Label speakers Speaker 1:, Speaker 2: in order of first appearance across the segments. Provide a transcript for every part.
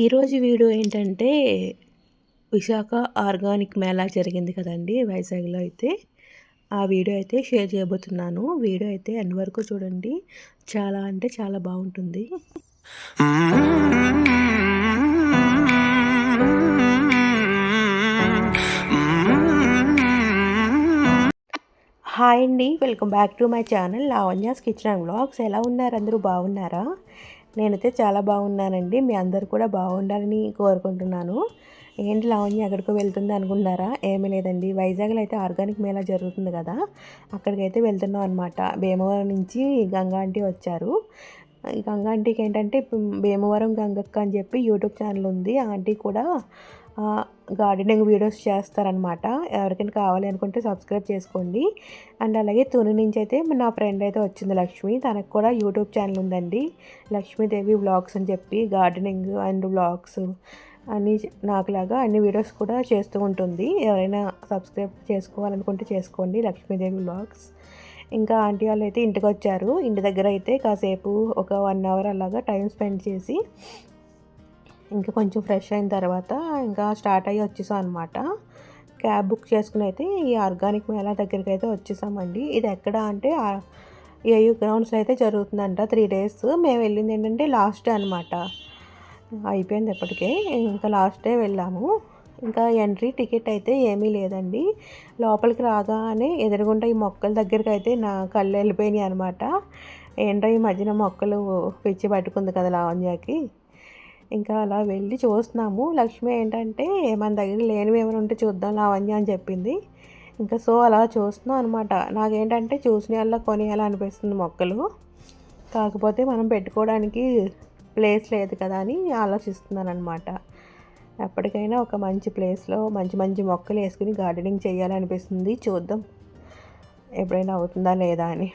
Speaker 1: ఈరోజు వీడియో ఏంటంటే విశాఖ ఆర్గానిక్ మేళా జరిగింది కదండి వైజాగ్లో అయితే. ఆ వీడియో అయితే షేర్ చేయబోతున్నాను. వీడియో అయితే అన్ని వరకు చూడండి. చాలా అంటే చాలా బాగుంటుంది. హాయ్ అండి. Welcome back to my channel Lavanya's kitchen and vlogs. ఎలా ఉన్నారు? అందరూ బాగున్నారా? నేనైతే చాలా బాగున్నానండి. మీ అందరు కూడా బాగుండాలని కోరుకుంటున్నాను. ఏంటి లావణ్య ఎక్కడికో వెళ్తుంది అనుకున్నారా ఏమీ లేదండి. వైజాగ్లో అయితే ఆర్గానిక్ మేళా జరుగుతుంది కదా? అక్కడికైతే వెళ్తున్నాం అనమాట భీమవరం నుంచి గంగా ఆంటీ వచ్చారు. ఈ గంగా ఆంటీకి ఏంటంటే భీమవరం గంగక్క అని చెప్పి యూట్యూబ్ ఛానల్ ఉంది. ఆంటీ కూడా గార్డెనింగ్ వీడియోస్ చేస్తారనమాట ఎవరికైనా కావాలి అనుకుంటే సబ్స్క్రైబ్ చేసుకోండి. అండ్ అలాగే తుని నుంచి అయితే నా ఫ్రెండ్ అయితే వచ్చింది లక్ష్మి. తనకు కూడా యూట్యూబ్ ఛానల్ ఉందండి. లక్ష్మీదేవి వ్లాగ్స్ అని చెప్పి గార్డెనింగ్ అండ్ వ్లాగ్స్ అన్నీ నాకులాగా అన్ని వీడియోస్ కూడా చేస్తూ ఉంటుంది. ఎవరైనా సబ్స్క్రైబ్ చేసుకోవాలనుకుంటే చేసుకోండి లక్ష్మీదేవి వ్లాగ్స్ ఇంకా ఆంటీ వాళ్ళు అయితే ఇంటికి వచ్చారు ఇంటి దగ్గర అయితే కాసేపు ఒక వన్ అవర్ అలాగా టైం స్పెండ్ చేసి ఇంకా కొంచెం ఫ్రెష్ అయిన తర్వాత ఇంకా స్టార్ట్ అయ్యి వచ్చేసాం అనమాట క్యాబ్ బుక్ చేసుకుని అయితే ఈ ఆర్గానిక్ మేళా దగ్గరికి అయితే వచ్చేసామండి. ఇది ఎక్కడ అంటే ఏయూ గ్రౌండ్స్లో అయితే జరుగుతుందంట త్రీ డేస్. మేము వెళ్ళింది ఏంటంటే లాస్ట్ డే అనమాట అయిపోయింది ఎప్పటికే ఇంకా లాస్ట్ డే వెళ్ళాము. ఇంకా ఎంట్రీ టికెట్ అయితే ఏమీ లేదండి. లోపలికి రాగానే ఎదురుగుండా ఈ మొక్కల దగ్గరికి అయితే నా కళ్ళు వెళ్ళిపోయినాయి అనమాట ఏంటో ఈ మధ్యన మొక్కలు పిచ్చి పట్టుకుంది కదా లావణ్యకి? ఇంకా అలా వెళ్ళి చూస్తున్నాము. లక్ష్మి ఏంటంటే మన దగ్గర లేనివి ఏమైనా ఉంటే చూద్దాం లావణ్య అని చెప్పింది. ఇంకా సో అలా చూస్తున్నాం అనమాట నాకేంటంటే చూసిన అలా కొనియాలి అనిపిస్తుంది మొక్కలు. కాకపోతే మనం పెట్టుకోవడానికి ప్లేస్ లేదు కదా అని ఆలోచిస్తున్నాను అనమాట ఎప్పటికైనా ఒక మంచి ప్లేస్లో మంచి మంచి మొక్కలు వేసుకుని గార్డెనింగ్ చేయాలనిపిస్తుంది. చూద్దాం. ఎప్పుడైనా అవుతుందా లేదా అని.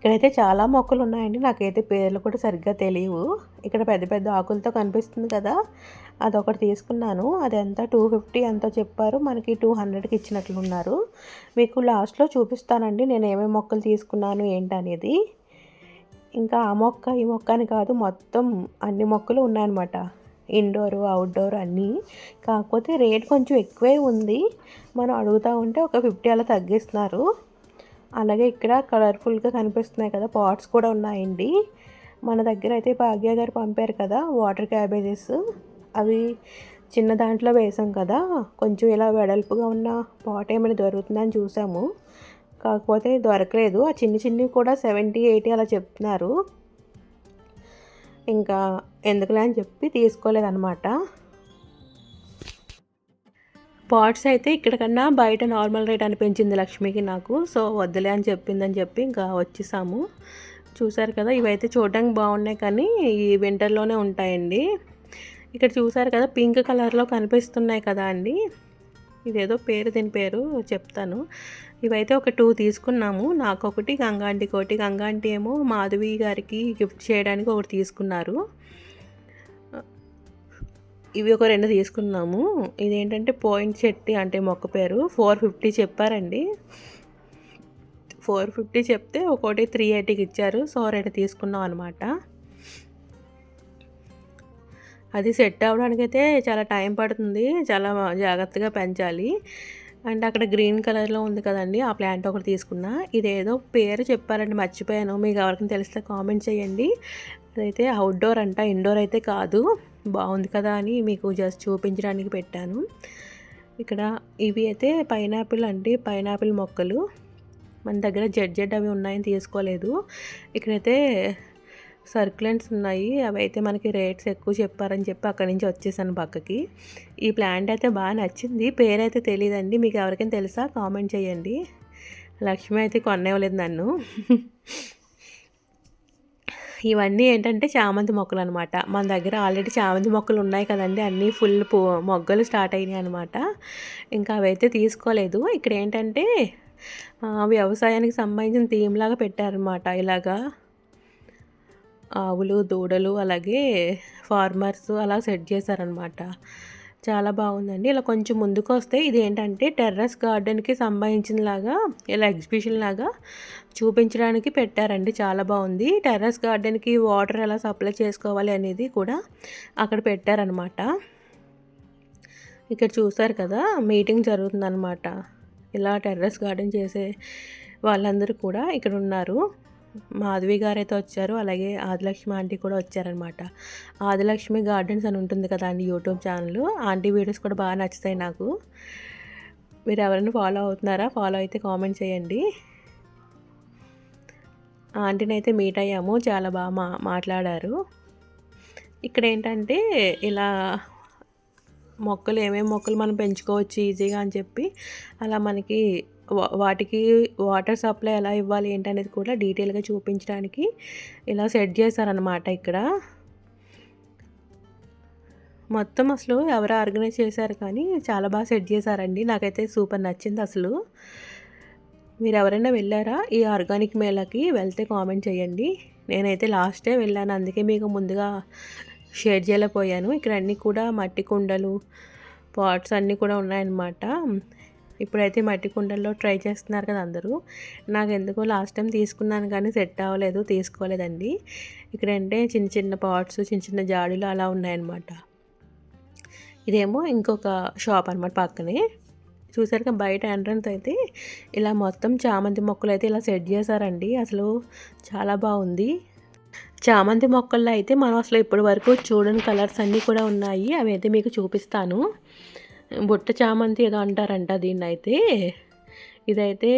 Speaker 1: ఇక్కడైతే చాలా మొక్కలు ఉన్నాయండి. నాకైతే పేర్లు కూడా సరిగ్గా తెలియవు ఇక్కడ పెద్ద పెద్ద ఆకులతో కనిపిస్తుంది కదా. అదొకటి తీసుకున్నాను. అది ఎంత టూ ఫిఫ్టీ ఎంతో చెప్పారు. మనకి టూ హండ్రెడ్కి ఇచ్చినట్లున్నారు. మీకు లాస్ట్లో చూపిస్తానండి. నేను ఏమేమి మొక్కలు తీసుకున్నాను ఏంటనేది. ఇంకా ఆ మొక్క ఈ మొక్క అని కాదు మొత్తం అన్ని మొక్కలు ఉన్నాయన్నమాట. ఇండోర్ అవుట్డోర్ అన్నీ. కాకపోతే రేట్ కొంచెం ఎక్కువే ఉంది. మనం అడుగుతూ ఉంటే ఒక ఫిఫ్టీ అలా తగ్గిస్తున్నారు. అలాగే ఇక్కడ కలర్ఫుల్గా కనిపిస్తున్నాయి కదా పాట్స్ కూడా ఉన్నాయండి. మన దగ్గర అయితే భాగ్య గారు పంపారు కదా వాటర్ క్యాబేజెస్. అవి చిన్న దాంట్లో వేసాం కదా కొంచెం ఇలా వెడల్పుగా ఉన్న పాట్ ఏమైనా దొరుకుతుందని చూసాము. కాకపోతే దొరకలేదు. ఆ చిన్న చిన్నవి కూడా సెవెంటీ ఎయిటీ అలా చెప్తున్నారు. ఇంకా ఎందుకులే అని చెప్పి తీసుకోలేదన్నమాట. పాట్స్ అయితే ఇక్కడ కన్నా బయట నార్మల్ రేట్ అనిపించింది లక్ష్మికి నాకు. సో వద్దులే అని చెప్పిందని చెప్పి ఇంకా వచ్చేసాము. చూసారు కదా ఇవైతే చూడడానికి బాగున్నాయి కానీ ఈ వింటర్లోనే ఉంటాయండి. ఇక్కడ చూసారు కదా పింక్ కలర్లో కనిపిస్తున్నాయి కదా అండి. ఇదేదో పేరు దీని పేరు చెప్తాను. ఇవైతే ఒక టూ తీసుకున్నాము. నాకు ఒకటి గంగాంటి ఒకటి గంగాంటి ఏమో మాధవి గారికి గిఫ్ట్ చేయడానికి ఒకటి తీసుకున్నారు. ఇవి ఒక రెండు తీసుకున్నాము. ఇదేంటంటే పాయింట్ చెట్టి అంటే మొక్క పేరు. ఫోర్ ఫిఫ్టీ చెప్పారండి. ఫోర్ ఫిఫ్టీ చెప్తే ఒకటి త్రీ ఎయిటీకి ఇచ్చారు. సో రెండు తీసుకున్నాం అనమాట అది సెట్ అవ్వడానికి అయితే చాలా టైం పడుతుంది. చాలా జాగ్రత్తగా పెంచాలి. అండ్ అక్కడ గ్రీన్ కలర్లో ఉంది కదండి ఆ ప్లాంట్ ఒకటి తీసుకున్నా. ఇదేదో పేరు చెప్పారండి మర్చిపోయాను. మీకు ఎవరికైనా తెలిస్తే కామెంట్ చేయండి. ఇదైతే అవుట్డోర్ అంట ఇండోర్ అయితే కాదు. బాగుంది కదా అని మీకు జస్ట్ చూపించడానికి పెట్టాను. ఇక్కడ ఇవి అయితే పైనాపిల్ అండి పైనాపిల్ మొక్కలు. మన దగ్గర జడ్ జడ్ అవి ఉన్నాయని తీసుకోలేదు. ఇక్కడైతే సర్క్యులెంట్స్ ఉన్నాయి అవి అయితే మనకి రేట్స్ ఎక్కువ చెప్పారని చెప్పి అక్కడి నుంచి వచ్చేసాను పక్కకి. ఈ ప్లాంట్ అయితే బాగా నచ్చింది. పేరైతే తెలియదండి మీకు ఎవరికైనా తెలుసా? కామెంట్ చేయండి. లక్ష్మి అయితే కొనేవ్వలేదు నన్ను. ఇవన్నీ ఏంటంటే చామంతి మొక్కలు అనమాట మన దగ్గర ఆల్రెడీ చామంతి మొక్కలు ఉన్నాయి కదండి. అన్నీ ఫుల్ మొగ్గలు స్టార్ట్ అయినాయి అనమాట ఇంకా అవైతే తీసుకోలేదు. ఇక్కడ ఏంటంటే వ్యవసాయానికి సంబంధించిన థీమ్ లాగా పెట్టారనమాట ఇలాగా ఆవులు దూడలు అలాగే ఫార్మర్స్ అలా సెట్ చేశారనమాట చాలా బాగుందండి. ఇలా కొంచెం ముందుకు వస్తే ఇది ఏంటంటే టెర్రస్ గార్డెన్కి సంబంధించినలాగా ఇలా ఎగ్జిబిషన్ లాగా చూపించడానికి పెట్టారండి. చాలా బాగుంది. టెర్రస్ గార్డెన్కి వాటర్ ఎలా సప్లై చేసుకోవాలి అనేది కూడా అక్కడ పెట్టారనమాట ఇక్కడ చూసారు కదా మీటింగ్ జరుగుతుందనమాట ఇలా టెర్రస్ గార్డెన్ చేసే వాళ్ళందరూ కూడా ఇక్కడ ఉన్నారు మాధవి గారు అయితే వచ్చారు అలాగే ఆదిలక్ష్మి ఆంటీ కూడా వచ్చారనమాట. ఆదిలక్ష్మి గార్డెన్స్ అని ఉంటుంది కదా అండి యూట్యూబ్ ఛానల్ ఆంటీ వీడియోస్ కూడా బాగా నచ్చుతాయి నాకు. మీరు ఎవరైనా ఫాలో అవుతున్నారా ఫాలో అయితే కామెంట్ చేయండి. ఆంటీని అయితే మీట్ అయ్యాము చాలా బాగా మా మాట్లాడారు. ఇక్కడ ఏంటంటే ఇలా మొక్కలు ఏమేమి మొక్కలు మనం పెంచుకోవచ్చు ఈజీగా అని చెప్పి అలా మనకి వాటికి వాటర్ సప్లై ఎలా ఇవ్వాలి ఏంటనేది కూడా డీటెయిల్గా చూపించడానికి ఇలా సెట్ చేశారనమాట ఇక్కడ. మొత్తం అసలు ఎవరు ఆర్గనైజ్ చేశారు కానీ చాలా బాగా సెట్ చేశారండి. నాకైతే సూపర్ నచ్చింది అసలు. మీరు ఎవరైనా వెళ్ళారా ఈ ఆర్గానిక్ మేళకి వెళ్తే కామెంట్ చేయండి. నేనైతే లాస్టే వెళ్ళాను అందుకే మీకు ముందుగా షేర్ చేయలేకపోయాను. ఇక్కడ అన్నీ కూడా మట్టి కుండలు పాట్స్ అన్నీ కూడా ఉన్నాయన్నమాట. ఇప్పుడైతే మట్టి కుండల్లో ట్రై చేస్తున్నారు కదా అందరూ. నాకు ఎందుకో లాస్ట్ టైం తీసుకున్నాను కానీ సెట్ అవ్వలేదు తీసుకోలేదండి. ఇక్కడ అంటే చిన్న చిన్న పాట్స్ చిన్న చిన్న జాడీలు అలా ఉన్నాయన్నమాట. ఇదేమో ఇంకొక షాప్ అనమాట పక్కనే. చూసారుగా బయట ఎంట్రన్స్ అయితే ఇలా మొత్తం చామంతి మొక్కలు అయితే ఇలా సెట్ చేశారండి. అసలు చాలా బాగుంది. చామంతి మొక్కల్లో అయితే మనం అసలు ఇప్పటి వరకు చూడని కలర్స్ అన్నీ కూడా ఉన్నాయి. అవి అయితే మీకు చూపిస్తాను. బుట్ట చామంతి ఏదో అంటారంట దీన్ని అయితే ఇదైతే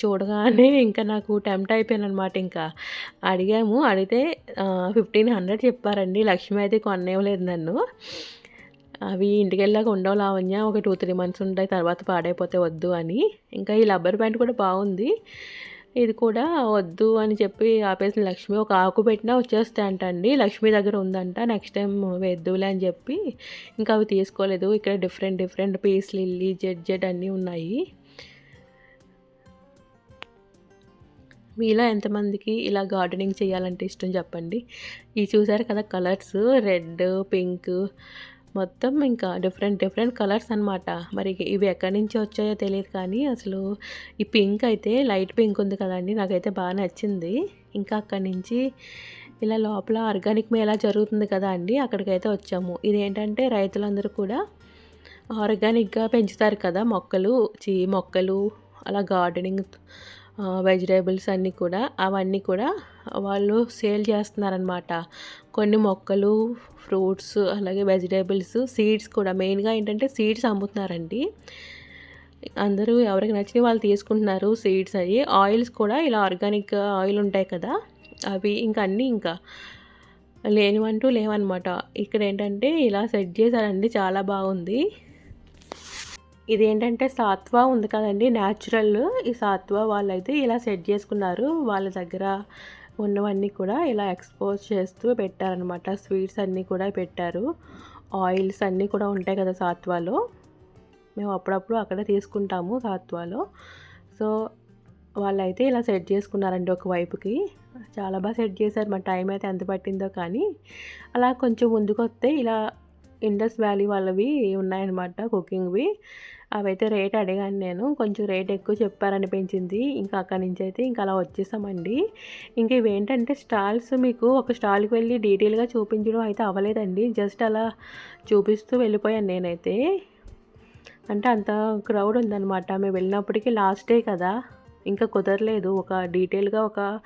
Speaker 1: చూడగానే ఇంకా నాకు టెంప్ట్ అయిపోయాను అనమాట ఇంకా. అడిగాము అడిగితే ఫిఫ్టీన్ హండ్రెడ్ చెప్పారండి. లక్ష్మి అయితే కొనేవలేదు నన్ను. అవి ఇంటికి వెళ్ళాక ఉండవు లావణ్య ఒక టూ త్రీ మంత్స్ ఉంటాయి తర్వాత పాడైపోతే వద్దు అని. ఇంకా ఈ లబ్బర్ ప్యాంట్ కూడా బాగుంది. ఇది కూడా వద్దు అని చెప్పి ఆపేసిన లక్ష్మి ఒక ఆకు పెట్టినా వచ్చేస్తాయంట అండి లక్ష్మి దగ్గర ఉందంట నెక్స్ట్ టైం వేద్దులే అని చెప్పి ఇంకా అవి తీసుకోలేదు. ఇక్కడ different different peace lily Z Z అన్నీ ఉన్నాయి. మీలో ఎంతమందికి ఇలా గార్డెనింగ్ చేయాలంటే ఇష్టం చెప్పండి. ఈ చూసారు కదా కలర్స్ రెడ్ పింక్ మొత్తం ఇంకా డిఫరెంట్ డిఫరెంట్ కలర్స్ అనమాట మరి ఇవి ఎక్కడి నుంచి వచ్చాయో తెలియదు కానీ అసలు ఈ పింక్ అయితే లైట్ పింక్ ఉంది కదండి నాకైతే బాగా నచ్చింది. ఇంకా అక్కడి నుంచి ఇలా లోపల ఆర్గానిక్ మేళా జరుగుతుంది కదా అండి అక్కడికైతే వచ్చాము. ఇదేంటంటే రైతులందరూ కూడా ఆర్గానిక్గా పెంచుతారు కదా మొక్కలు చీ మొక్కలు అలా గార్డెనింగ్ వెజిటేబుల్స్ అన్నీ కూడా అవన్నీ కూడా వాళ్ళు సేల్ చేస్తున్నారనమాట కొన్ని మొక్కలు ఫ్రూట్స్ అలాగే వెజిటేబుల్స్ సీడ్స్ కూడా. మెయిన్గా ఏంటంటే సీడ్స్ అమ్ముతున్నారండి. అందరూ ఎవరికి నచ్చిన వాళ్ళు తీసుకుంటున్నారు సీడ్స్ అవి. ఆయిల్స్ కూడా ఇలా ఆర్గానిక్ ఆయిల్ ఉంటాయి కదా అవి ఇంకా అన్నీ ఇంకా లేనివంటూ లేవన్నమాట. ఇక్కడ ఏంటంటే ఇలా సెట్ చేశారండి చాలా బాగుంది. ఇది ఏంటంటే సాత్వా ఉంది కదండి న్యాచురల్. ఈ సాత్వా వాళ్ళైతే ఇలా సెట్ చేసుకున్నారు. వాళ్ళ దగ్గర ఉన్నవన్నీ కూడా ఇలా ఎక్స్పోజ్ చేస్తూ పెట్టారనమాట స్వీట్స్ అన్నీ కూడా పెట్టారు. ఆయిల్స్ అన్నీ కూడా ఉంటాయి కదా సాత్వాలో. మేము అప్పుడప్పుడు అక్కడ తీసుకుంటాము సాత్వాలో. సో వాళ్ళైతే ఇలా సెట్ చేసుకున్నారండి ఒక వైపుకి. చాలా బాగా సెట్ చేశారు. మా టైం అయితే ఎంత పట్టిందో కానీ అలా కొంచెం ముందుకు వస్తే ఇలా ఇండస్ వ్యాలీ వాళ్ళవి ఉన్నాయన్నమాట కుకింగ్వి. అవైతే రేట్ అడిగాను నేను. కొంచెం రేట్ ఎక్కువ చెప్పారనిపించింది. ఇంకా అక్కడి నుంచి అయితే ఇంకా అలా వచ్చేసామండి. ఇంకా ఇవేంటంటే స్టాల్స్ మీకు ఒక స్టాల్కి వెళ్ళి డీటెయిల్గా చూపించడం అయితే అవ్వలేదండి. జస్ట్ అలా చూపిస్తూ వెళ్ళిపోయాను నేనైతే. అంటే అంత క్రౌడ్ ఉందన్నమాట. మేము వెళ్ళినప్పటికీ లాస్ట్ డే కదా. ఇంకా కుదరలేదు. ఒక డీటెయిల్గా ఒక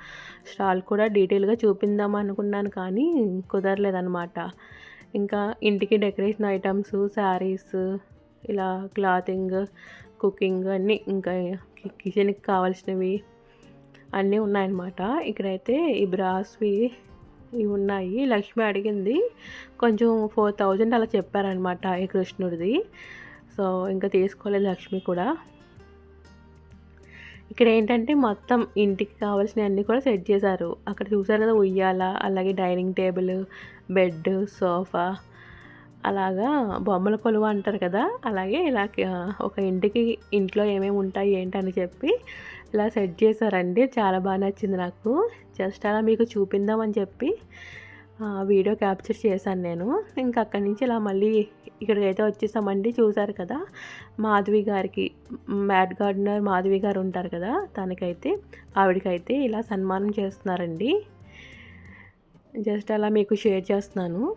Speaker 1: స్టాల్ కూడా డీటెయిల్గా చూపిందాం అనుకున్నాను కానీ కుదరలేదన్నమాట. ఇంకా ఇంటికి డెకరేషన్ ఐటమ్స్ శారీస్ ఇలా క్లాతింగ్ కుకింగ్ అన్నీ ఇంకా కిచెన్కి కావాల్సినవి అన్నీ ఉన్నాయన్నమాట. ఇక్కడైతే ఈ బ్రాస్వి ఇవి ఉన్నాయి. లక్ష్మి అడిగింది కొంచెం ఫోర్ థౌజండ్ అలా చెప్పారనమాట ఈ కృష్ణుడిది. సో ఇంకా తీసుకోలేదు లక్ష్మి కూడా. ఇక్కడ ఏంటంటే మొత్తం ఇంటికి కావాల్సినవి అన్నీ కూడా సెట్ చేశారు. అక్కడ చూసారు కదా ఉయ్యాల అలాగే డైనింగ్ టేబుల్ బెడ్ సోఫా అలాగా బొమ్మల కొలువు అంటారు కదా అలాగే ఇలా ఒక ఇంటికి ఇంట్లో ఏమేమి ఉంటాయి ఏంటని చెప్పి ఇలా సెట్ చేశారండి. చాలా బాగా నచ్చింది నాకు. జస్ట్ అలా మీకు చూపిందామని చెప్పి వీడియో క్యాప్చర్ చేశాను నేను. ఇంకా అక్కడి నుంచి ఇలా మళ్ళీ ఇక్కడికైతే వచ్చేసామండి. చూసారు కదా? మాధవి గారికి మ్యాట్ గార్డెనర్ మాధవి గారు ఉంటారు కదా? తనకైతే ఆవిడకైతే ఇలా సన్మానం చేస్తున్నారండి. జస్ట్ అలా మీకు షేర్ చేస్తున్నాను.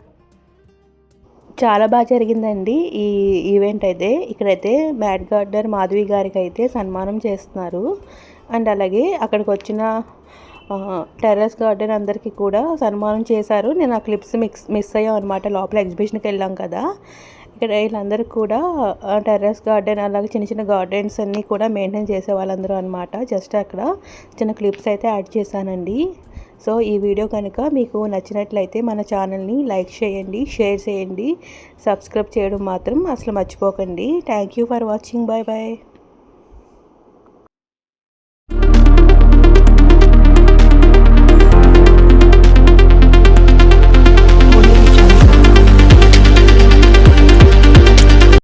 Speaker 1: చాలా బాగా జరిగిందండి ఈ ఈవెంట్ అయితే. ఇక్కడైతే మ్యాట్ గార్డెనర్ మాధవి గారికి అయితే సన్మానం చేస్తున్నారు. అండ్ అలాగే అక్కడికి వచ్చిన టెర్రస్ గార్డెన్ అందరికీ కూడా సన్మానం చేశారు. నేను ఆ క్లిప్స్ మిక్స్ మిస్ అయ్యాం అనమాట లోపల ఎగ్జిబిషన్కి వెళ్ళాం కదా. ఇక్కడ వీళ్ళందరూ కూడా టెర్రస్ గార్డెన్ అలాగే చిన్న చిన్న గార్డెన్స్ అన్నీ కూడా మెయింటైన్ చేసే వాళ్ళందరూ అనమాట జస్ట్ అక్కడ చిన్న క్లిప్స్ అయితే యాడ్ చేశానండి. సో ఈ వీడియో కనుక మీకు నచ్చినట్లయితే మన ఛానల్ని లైక్ చేయండి షేర్ చేయండి సబ్స్క్రైబ్ చేయడం మాత్రం అసలు మర్చిపోకండి. Thank you for watching. Bye bye